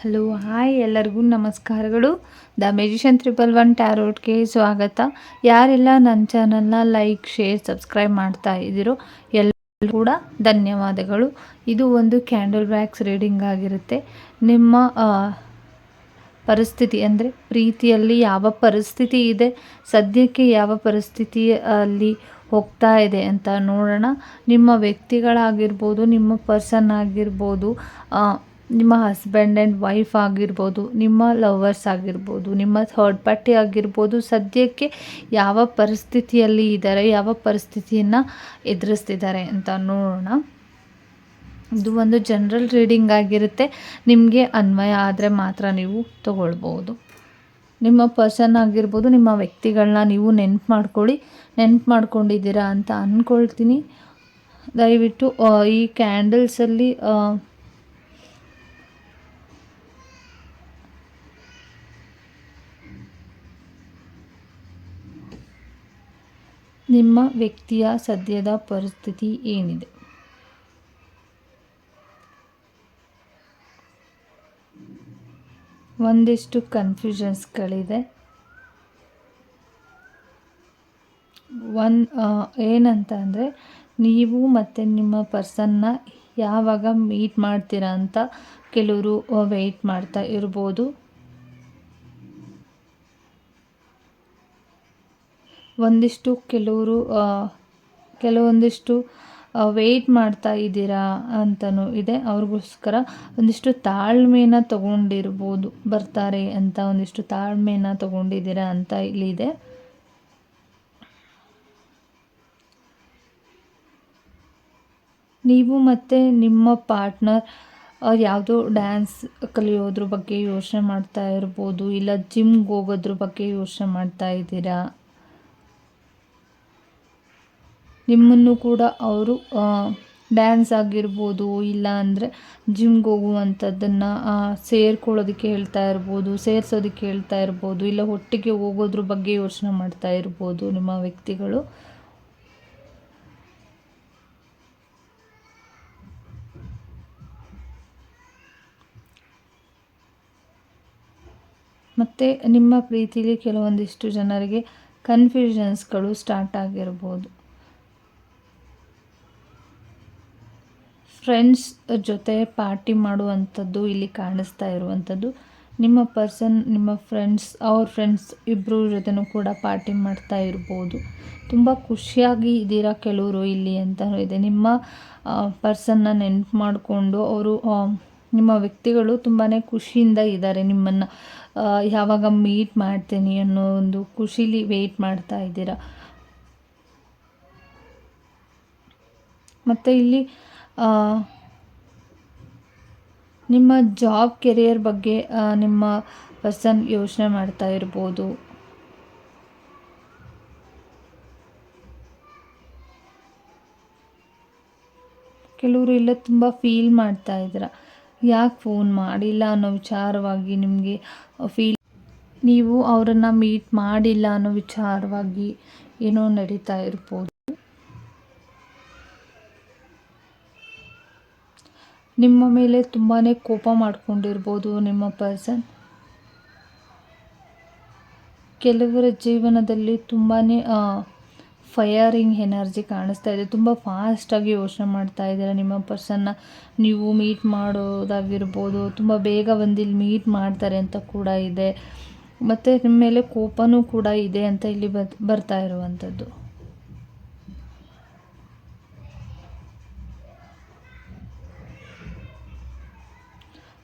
Hello, hi ಎಲ್ಲರಿಗೂ ನಮಸ್ಕಾರಗಳು. The magician triple one ಟ್ಯಾರೋಟ್ಗೆ ಸ್ವಾಗತ. ಯಾರೆಲ್ಲ ನನ್ನ ಚಾನಲ್ನ ಲೈಕ್, ಶೇರ್, ಸಬ್ಸ್ಕ್ರೈಬ್ ಮಾಡ್ತಾ ಇದ್ದೀರೋ ಎಲ್ಲ ಕೂಡ ಧನ್ಯವಾದಗಳು. ಇದು ಒಂದು ಕ್ಯಾಂಡಲ್ ವ್ಯಾಕ್ಸ್ ರೀಡಿಂಗ್ ಆಗಿರುತ್ತೆ. ನಿಮ್ಮ ಪರಿಸ್ಥಿತಿ ಅಂದರೆ ಪ್ರೀತಿಯಲ್ಲಿ ಯಾವ ಪರಿಸ್ಥಿತಿ ಇದೆ, ಸದ್ಯಕ್ಕೆ ಯಾವ ಪರಿಸ್ಥಿತಿ ಅಲ್ಲಿ ಹೋಗ್ತಾ ಇದೆ ಅಂತ ನೋಡೋಣ. ನಿಮ್ಮ ವ್ಯಕ್ತಿಗಳಾಗಿರ್ಬೋದು, ನಿಮ್ಮ ಪರ್ಸನ್ ಆಗಿರ್ಬೋದು ನಿಮ್ಮ ಹಸ್ಬೆಂಡ್ ಆ್ಯಂಡ್ ವೈಫ್ ಆಗಿರ್ಬೋದು, ನಿಮ್ಮ ಲವರ್ಸ್ ಆಗಿರ್ಬೋದು, ನಿಮ್ಮ ಥರ್ಡ್ ಪಾರ್ಟಿ ಆಗಿರ್ಬೋದು, ಸದ್ಯಕ್ಕೆ ಯಾವ ಪರಿಸ್ಥಿತಿಯಲ್ಲಿ ಇದ್ದಾರೆ, ಯಾವ ಪರಿಸ್ಥಿತಿಯನ್ನು ಎದುರಿಸ್ತಿದ್ದಾರೆ ಅಂತ ನೋಡೋಣ. ಇದು ಒಂದು ಜನರಲ್ ರೀಡಿಂಗ್ ಆಗಿರುತ್ತೆ. ನಿಮಗೆ ಅನ್ವಯ ಆದರೆ ಮಾತ್ರ ನೀವು ತಗೊಳ್ಬೋದು. ನಿಮ್ಮ ಪರ್ಸನ್ ಆಗಿರ್ಬೋದು, ನಿಮ್ಮ ವ್ಯಕ್ತಿಗಳನ್ನ ನೀವು ನೆನ್ಪು ಮಾಡ್ಕೊಳ್ಳಿ. ನೆನ್ಪು ಮಾಡ್ಕೊಂಡಿದ್ದೀರಾ ಅಂತ ಅಂದ್ಕೊಳ್ತೀನಿ ದಯವಿಟ್ಟು ಈ ಕ್ಯಾಂಡಲ್ಸಲ್ಲಿ ನಿಮ್ಮ ವ್ಯಕ್ತಿಯ ಸದ್ಯದ ಪರಿಸ್ಥಿತಿ ಏನಿದೆ? ಒಂದಿಷ್ಟು ಕನ್ಫ್ಯೂಷನ್ಸ್ಗಳಿದೆ ಒನ್ ಏನಂತ ಅಂದರೆ ನೀವು ಮತ್ತು ನಿಮ್ಮ ಪರ್ಸನ್ನ ಯಾವಾಗ ಮೀಟ್ ಮಾಡ್ತೀರಾ ಅಂತ ಕೆಲವರು ವೆಯ್ಟ್ ಮಾಡ್ತಾ ಇರ್ಬೋದು. ಒಂದಿಷ್ಟು ಕೆಲವರು ಕೆಲವೊಂದಿಷ್ಟು ವೆಯ್ಟ್ ಮಾಡ್ತಾ ಇದ್ದೀರಾ ಅಂತಲೂ ಇದೆ. ಅವ್ರಿಗೋಸ್ಕರ ಒಂದಿಷ್ಟು ತಾಳ್ಮೆನ ತಗೊಂಡಿರ್ಬೋದು, ಬರ್ತಾರೆ ಅಂತ ಒಂದಿಷ್ಟು ತಾಳ್ಮೆನ ತಗೊಂಡಿದ್ದೀರಾ ಅಂತ ಇಲ್ಲಿದೆ ನೀವು ಮತ್ತು ನಿಮ್ಮ ಪಾರ್ಟ್ನರ್ ಯಾವುದೋ ಡ್ಯಾನ್ಸ್ ಕಲಿಯೋದ್ರ ಬಗ್ಗೆ ಯೋಚನೆ ಮಾಡ್ತಾ ಇರ್ಬೋದು, ಇಲ್ಲ ಜಿಮ್ಗೆ ಹೋಗೋದ್ರ ಬಗ್ಗೆ ಯೋಚನೆ ಮಾಡ್ತಾ ಇದ್ದೀರಾ? ನಿಮ್ಮನ್ನು ಕೂಡ ಅವರು ಡ್ಯಾನ್ಸ್ ಆಗಿರ್ಬೋದು ಇಲ್ಲ ಅಂದರೆ ಜಿಮ್ಗೆ ಹೋಗುವಂಥದ್ದನ್ನು ಸೇರ್ಕೊಳ್ಳೋದಕ್ಕೆ ಹೇಳ್ತಾ ಇರ್ಬೋದು, ಸೇರಿಸೋದಕ್ಕೆ ಹೇಳ್ತಾ ಇರ್ಬೋದು, ಇಲ್ಲ ಒಟ್ಟಿಗೆ ಹೋಗೋದ್ರ ಬಗ್ಗೆ ಯೋಚನೆ ಮಾಡ್ತಾ ಇರ್ಬೋದು ನಿಮ್ಮ ವ್ಯಕ್ತಿಗಳು? ಮತ್ತು ನಿಮ್ಮ ಪ್ರೀತಿಲಿ ಕೆಲವೊಂದಿಷ್ಟು ಜನರಿಗೆ ಕನ್ಫ್ಯೂಷನ್ಸ್ಗಳು ಸ್ಟಾರ್ಟ್ ಆಗಿರ್ಬೋದು. ಫ್ರೆಂಡ್ಸ್ ಜೊತೆ ಪಾರ್ಟಿ ಮಾಡುವಂಥದ್ದು ಇಲ್ಲಿ ಕಾಣಿಸ್ತಾ ಇರುವಂಥದ್ದು. ನಿಮ್ಮ ಪರ್ಸನ್, ನಿಮ್ಮ ಫ್ರೆಂಡ್ಸ್, ಅವ್ರ ಫ್ರೆಂಡ್ಸ್ ಇಬ್ಬರು ಜೊತೆನೂ ಕೂಡ ಪಾರ್ಟಿ ಮಾಡ್ತಾ ಇರ್ಬೋದು. ತುಂಬ ಖುಷಿಯಾಗಿ ಇದ್ದೀರಾ ಕೆಲವರು ಇಲ್ಲಿ ಅಂತಲೂ ಇದೆ. ನಿಮ್ಮ ಪರ್ಸನ್ನ ನೆನ್ಪು ಮಾಡಿಕೊಂಡು ಅವರು ನಿಮ್ಮ ವ್ಯಕ್ತಿಗಳು ತುಂಬಾ ಖುಷಿಯಿಂದ ಇದ್ದಾರೆ. ನಿಮ್ಮನ್ನು ಯಾವಾಗ ಮೀಟ್ ಮಾಡ್ತೀನಿ ಅನ್ನೋ ಒಂದು ಖುಷಿಲಿ ವೆಯ್ಟ್ ಮಾಡ್ತಾ ಇದ್ದೀರಾ? ಮತ್ತು ಇಲ್ಲಿ ನಿಮ್ಮ ಜಾಬ್ ಕೆರಿಯರ್ ಬಗ್ಗೆ ನಿಮ್ಮ ಪರ್ಸನ್ ಯೋಚನೆ ಮಾಡ್ತಾ ಇರ್ಬೋದು. ಕೆಲವರು ಇಲ್ಲ ತುಂಬ ಫೀಲ್ ಮಾಡ್ತಾ ಇದ್ದೀರ ಯಾಕೆ ಫೋನ್ ಮಾಡಿಲ್ಲ ಅನ್ನೋ ವಿಚಾರವಾಗಿ ನಿಮಗೆ ಫೀಲ್ ನೀವು ಅವರನ್ನು ಮೀಟ್ ಮಾಡಿಲ್ಲ ಅನ್ನೋ ವಿಚಾರವಾಗಿ ಏನೋ ನಡೀತಾ ಇರ್ಬೋದು. ನಿಮ್ಮ ಮೇಲೆ ತುಂಬಾ ಕೋಪ ಮಾಡಿಕೊಂಡಿರ್ಬೋದು ನಿಮ್ಮ ಪರ್ಸನ್ ಕೆಲವರ ಜೀವನದಲ್ಲಿ ತುಂಬಾ ಫಯರಿಂಗ್ ಎನರ್ಜಿ ಕಾಣಿಸ್ತಾ ಇದೆ. ತುಂಬ ಫಾಸ್ಟಾಗಿ ಯೋಚನೆ ಮಾಡ್ತಾ ಇದ್ದಾರೆ ನಿಮ್ಮ ಪರ್ಸನ್ನ ನೀವು ಮೀಟ್ ಮಾಡೋದಾಗಿರ್ಬೋದು, ತುಂಬ ಬೇಗ ಬಂದು ಇಲ್ಲಿ ಮೀಟ್ ಮಾಡ್ತಾರೆ ಅಂತ ಕೂಡ ಇದೆ. ಮತ್ತು ನಿಮ್ಮ ಮೇಲೆ ಕೋಪನೂ ಕೂಡ ಇದೆ ಅಂತ ಇಲ್ಲಿ ಬರ್ತಾ ಇರುವಂಥದ್ದು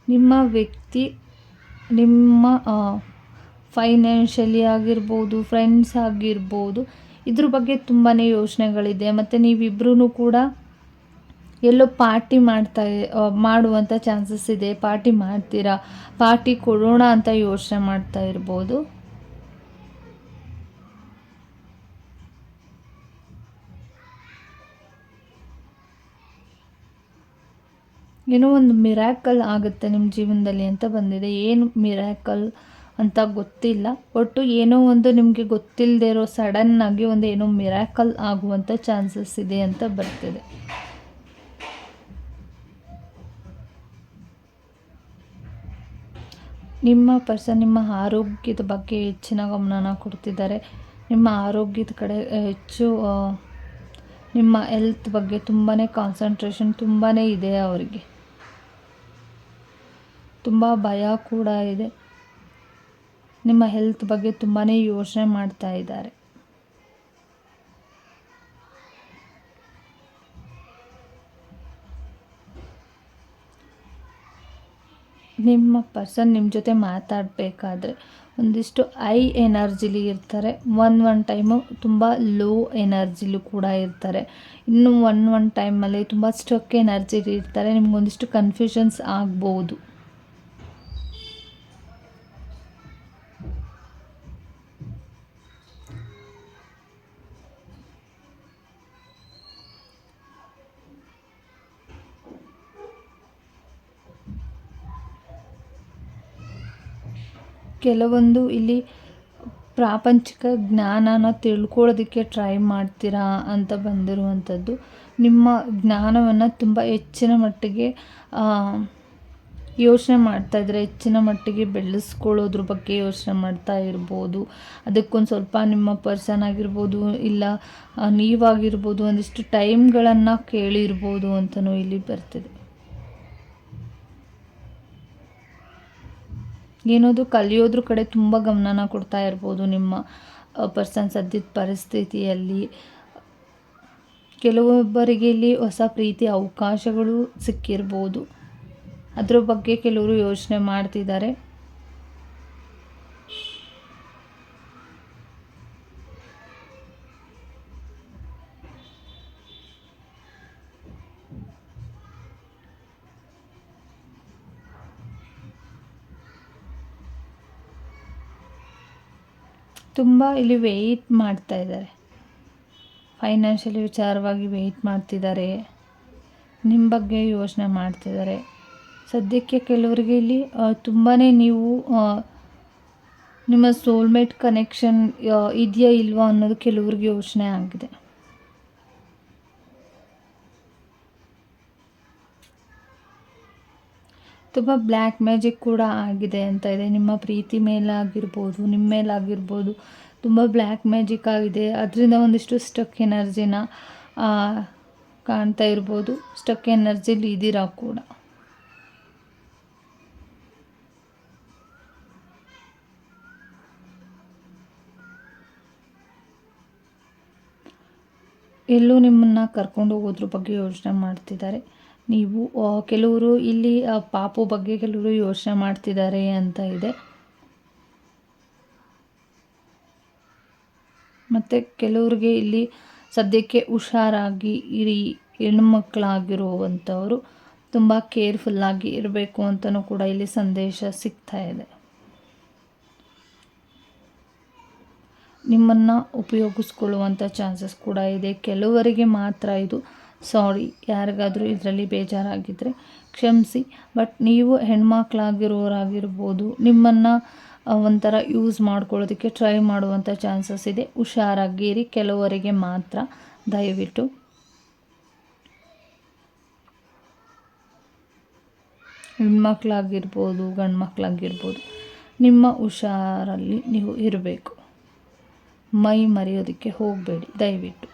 ನಿಮ್ಮ ವ್ಯಕ್ತಿ, ನಿಮ್ಮ ಫೈನಾನ್ಷಿಯಲಿ ಆಗಿರ್ಬೋದು ಫ್ರೆಂಡ್ಸ್ ಆಗಿರ್ಬೋದು, ಇದ್ರ ಬಗ್ಗೆ ತುಂಬಾ ಯೋಚನೆಗಳಿದೆ. ಮತ್ತು ನೀವಿಬ್ರೂ ಕೂಡ ಎಲ್ಲೋ ಪಾರ್ಟಿ ಮಾಡ್ತಾ ಮಾಡುವಂಥ ಚಾನ್ಸಸ್ ಇದೆ. ಪಾರ್ಟಿ ಮಾಡ್ತೀರಾ? ಪಾರ್ಟಿ ಕೊಡೋಣ ಅಂತ ಯೋಚನೆ ಮಾಡ್ತಾ ಇರ್ಬೋದು. ಏನೋ ಒಂದು ಮಿರಾಕಲ್ ಆಗುತ್ತೆ ನಿಮ್ಮ ಜೀವನದಲ್ಲಿ ಅಂತ ಬಂದಿದೆ. ಏನು ಮಿರಾಕಲ್ ಅಂತ ಗೊತ್ತಿಲ್ಲ. ಒಟ್ಟು ಏನೋ ಒಂದು ನಿಮಗೆ ಗೊತ್ತಿಲ್ಲದೆ ಇರೋ ಸಡನ್ನಾಗಿ ಒಂದು ಏನೋ ಮಿರಾಕಲ್ ಆಗುವಂಥ ಚಾನ್ಸಸ್ ಇದೆ ಅಂತ ಬರ್ತಿದೆ. ನಿಮ್ಮ ಪರ್ಸನ್ ನಿಮ್ಮ ಆರೋಗ್ಯದ ಬಗ್ಗೆ ಹೆಚ್ಚಿನ ಗಮನನ ಕೊಡ್ತಿದ್ದಾರೆ. ನಿಮ್ಮ ಆರೋಗ್ಯದ ಕಡೆ ಹೆಚ್ಚು ನಿಮ್ಮ ಹೆಲ್ತ್ ಬಗ್ಗೆ ತುಂಬಾ ಕಾನ್ಸಂಟ್ರೇಷನ್ ತುಂಬಾ ಇದೆ ಅವರಿಗೆ. ತುಂಬ ಭಯ ಕೂಡ ಇದೆ. ನಿಮ್ಮ ಹೆಲ್ತ್ ಬಗ್ಗೆ ತುಂಬಾ ಯೋಚನೆ ಮಾಡ್ತಾ ಇದ್ದಾರೆ. ನಿಮ್ಮ ಪರ್ಸನ್ ನಿಮ್ಮ ಜೊತೆ ಮಾತಾಡಬೇಕಾದ್ರೆ ಒಂದಿಷ್ಟು ಐ ಎನರ್ಜಿಲಿ ಇರ್ತಾರೆ. ಒನ್ ಒನ್ ಟೈಮು ತುಂಬ ಲೋ ಎನರ್ಜಿಲು ಕೂಡ ಇರ್ತಾರೆ. ಇನ್ನು ಒನ್ ಒನ್ ಟೈಮಲ್ಲಿ ತುಂಬ ಸ್ಟಕ್ ಎನರ್ಜಿಲಿ ಇರ್ತಾರೆ. ನಿಮ್ಗೊಂದಿಷ್ಟು ಕನ್ಫ್ಯೂಷನ್ಸ್ ಆಗ್ಬೋದು. ಕೆಲವೊಂದು ಇಲ್ಲಿ ಪ್ರಾಪಂಚಿಕ ಜ್ಞಾನನ ತಿಳ್ಕೊಳ್ಳೋದಕ್ಕೆ ಟ್ರೈ ಮಾಡ್ತೀರಾ ಅಂತ ಬಂದಿರುವಂಥದ್ದು. ನಿಮ್ಮ ಜ್ಞಾನವನ್ನು ತುಂಬ ಹೆಚ್ಚಿನ ಮಟ್ಟಿಗೆ ಯೋಚನೆ ಮಾಡ್ತಾ ಇದ್ದರೆ ಹೆಚ್ಚಿನ ಮಟ್ಟಿಗೆ ಬೆಳೆಸ್ಕೊಳ್ಳೋದ್ರ ಬಗ್ಗೆ ಯೋಚನೆ ಮಾಡ್ತಾ ಇರ್ಬೋದು. ಅದಕ್ಕೊಂದು ಸ್ವಲ್ಪ ನಿಮ್ಮ ಪರ್ಸನ್ ಆಗಿರ್ಬೋದು, ಇಲ್ಲ ನೀವಾಗಿರ್ಬೋದು ಒಂದಿಷ್ಟು ಟೈಮ್ಗಳನ್ನು ಕೇಳಿರ್ಬೋದು ಅಂತಲೂ ಇಲ್ಲಿ ಬರ್ತಿದೆ. ಏನೋದು ಕಲಿಯೋದ್ರ ಕಡೆ ತುಂಬ ಗಮನನ ಕೊಡ್ತಾ ಇರ್ಬೋದು ನಿಮ್ಮ ಪರ್ಸನ್ ಸದ್ಯದ ಪರಿಸ್ಥಿತಿಯಲ್ಲಿ. ಕೆಲವೊಬ್ಬರಿಗೆ ಇಲ್ಲಿ ಹೊಸ ಪ್ರೀತಿ ಅವಕಾಶಗಳು ಸಿಕ್ಕಿರ್ಬೋದು. ಅದ್ರ ಬಗ್ಗೆ ಕೆಲವರು ಯೋಚನೆ ಮಾಡ್ತಿದ್ದಾರೆ. ತುಂಬ ಇಲ್ಲಿ ವೆಯ್ಟ್ ಮಾಡ್ತಾ ಇದ್ದಾರೆ. ಫೈನಾನ್ಷಿಯಲಿ ವಿಚಾರವಾಗಿ ವೆಯ್ಟ್ ಮಾಡ್ತಿದ್ದಾರೆ. ನಿಮ್ಮ ಬಗ್ಗೆ ಯೋಚನೆ ಮಾಡ್ತಿದ್ದಾರೆ. ಸದ್ಯಕ್ಕೆ ಕೆಲವರಿಗೆ ಇಲ್ಲಿ ತುಂಬಾ ನೀವು ನಿಮ್ಮ ಸೋಲ್ಮೇಟ್ ಕನೆಕ್ಷನ್ ಇದೆಯಾ ಇಲ್ವಾ ಅನ್ನೋದು ಕೆಲವ್ರಿಗೆ ಯೋಚನೆ ಆಗಿದೆ. ತುಂಬ ಬ್ಲ್ಯಾಕ್ ಮ್ಯಾಜಿಕ್ ಕೂಡ ಆಗಿದೆ ಅಂತ ಇದೆ. ನಿಮ್ಮ ಪ್ರೀತಿ ಮೇಲಾಗಿರ್ಬೋದು, ನಿಮ್ಮ ಮೇಲಾಗಿರ್ಬೋದು, ತುಂಬ ಬ್ಲ್ಯಾಕ್ ಮ್ಯಾಜಿಕ್ ಆಗಿದೆ. ಅದರಿಂದ ಒಂದಿಷ್ಟು ಸ್ಟಕ್ ಎನರ್ಜಿನ ಕಾಣ್ತಾ ಇರ್ಬೋದು. ಸ್ಟಕ್ ಎನರ್ಜಿಲಿ ಇದ್ದೀರಾ ಕೂಡ. ಎಲ್ಲೂ ನಿಮ್ಮನ್ನು ಕರ್ಕೊಂಡು ಹೋಗೋದ್ರ ಬಗ್ಗೆ ಯೋಚನೆ ಮಾಡ್ತಿದ್ದಾರೆ. ನೀವು ಕೆಲವರು ಇಲ್ಲಿ ಪಾಪು ಬಗ್ಗೆ ಕೆಲವರು ಯೋಚನೆ ಮಾಡ್ತಿದ್ದಾರೆ ಅಂತ ಇದೆ. ಮತ್ತು ಕೆಲವ್ರಿಗೆ ಇಲ್ಲಿ ಸದ್ಯಕ್ಕೆ ಹುಷಾರಾಗಿ ಇರಿ, ಹೆಣ್ಮಕ್ಳಾಗಿರುವಂಥವರು ತುಂಬ ಕೇರ್ಫುಲ್ಲಾಗಿ ಇರಬೇಕು ಅಂತಲೂ ಕೂಡ ಇಲ್ಲಿ ಸಂದೇಶ ಸಿಗ್ತಾ ಇದೆ. ನಿಮ್ಮನ್ನು ಉಪಯೋಗಿಸ್ಕೊಳ್ಳುವಂಥ ಚಾನ್ಸಸ್ ಕೂಡ ಇದೆ. ಕೆಲವರಿಗೆ ಮಾತ್ರ ಇದು ಸಾರಿ, ಯಾರಿಗಾದರೂ ಇದರಲ್ಲಿ ಬೇಜಾರಾಗಿದ್ದರೆ ಕ್ಷಮಿಸಿ. ಬಟ್ ನೀವು ಹೆಣ್ಮಕ್ಳಾಗಿರೋರಾಗಿರ್ಬೋದು. ನಿಮ್ಮನ್ನು ಒಂಥರ ಯೂಸ್ ಮಾಡ್ಕೊಳ್ಳೋದಕ್ಕೆ ಟ್ರೈ ಮಾಡುವಂಥ ಚಾನ್ಸಸ್ ಇದೆ. ಹುಷಾರಾಗಿರಿ, ಕೆಲವರಿಗೆ ಮಾತ್ರ. ದಯವಿಟ್ಟು. ಹೆಣ್ಮಕ್ಳಾಗಿರ್ಬೋದು ಗಂಡು ಮಕ್ಕಳಾಗಿರ್ಬೋದು ನಿಮ್ಮ ಹುಷಾರಲ್ಲಿ ನೀವು ಇರಬೇಕು. ಮೈ ಮರೆಯೋದಕ್ಕೆ ಹೋಗಬೇಡಿ, ದಯವಿಟ್ಟು.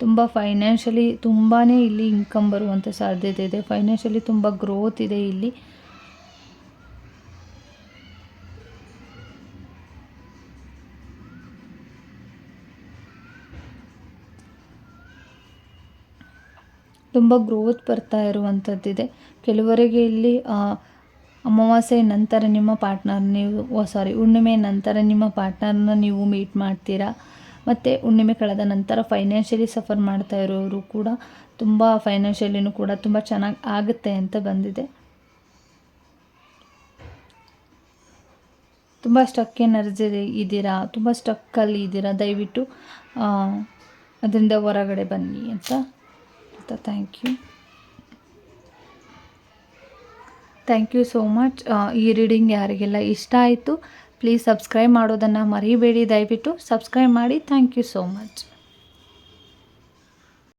ತುಂಬ ಫೈನಾನ್ಷಿಯಲಿ ತುಂಬಾ ಇಲ್ಲಿ ಇನ್ಕಮ್ ಬರುವಂಥ ಸಾಧ್ಯತೆ ಇದೆ. ಫೈನಾನ್ಷಿಯಲಿ ತುಂಬ ಗ್ರೋತ್ ಇದೆ ಇಲ್ಲಿ. ತುಂಬ ಗ್ರೋತ್ ಬರ್ತಾ ಇರುವಂಥದ್ದಿದೆ ಕೆಲವರಿಗೆ ಇಲ್ಲಿ ಅಮಾವಾಸ್ಯೆ ನಂತರ ನಿಮ್ಮ ಪಾರ್ಟ್ನರ್ ನೀವು ಸಾರಿ ಹುಣ್ಣಿಮೆ ನಂತರ ನಿಮ್ಮ ಪಾರ್ಟ್ನರ್ನ ನೀವು ಮೀಟ್ ಮಾಡ್ತೀರಾ? ಮತ್ತು ಹುಣ್ಣಿಮೆ ಕಳೆದ ನಂತರ ಫೈನಾನ್ಷಿಯಲಿ ಸಫರ್ ಮಾಡ್ತಾ ಇರೋರು ಕೂಡ ತುಂಬ ಫೈನಾನ್ಷಿಯಲಿನೂ ಕೂಡ ತುಂಬ ಚೆನ್ನಾಗಿ ಆಗುತ್ತೆ ಅಂತ ಬಂದಿದೆ. ತುಂಬ ಸ್ಟಕ್ ಎನರ್ಜಿ ಇದ್ದೀರಾ ತುಂಬ ಸ್ಟಕ್ಕಲ್ಲಿ ಇದ್ದೀರಾ ದಯವಿಟ್ಟು ಅದರಿಂದ ಹೊರಗಡೆ ಬನ್ನಿ ಅಂತ. Thank you thank you so much ಈ ರೀಡಿಂಗ್ ಯಾರಿಗೆಲ್ಲ ಇಷ್ಟ ಆಯಿತು ಪ್ಲೀಸ್ ಸಬ್ಸ್ಕ್ರೈಬ್ ಮಾಡೋದನ್ನು ಮರಿಬೇಡಿ. ದಯವಿಟ್ಟು ಸಬ್ಸ್ಕ್ರೈಬ್ ಮಾಡಿ. Thank you so much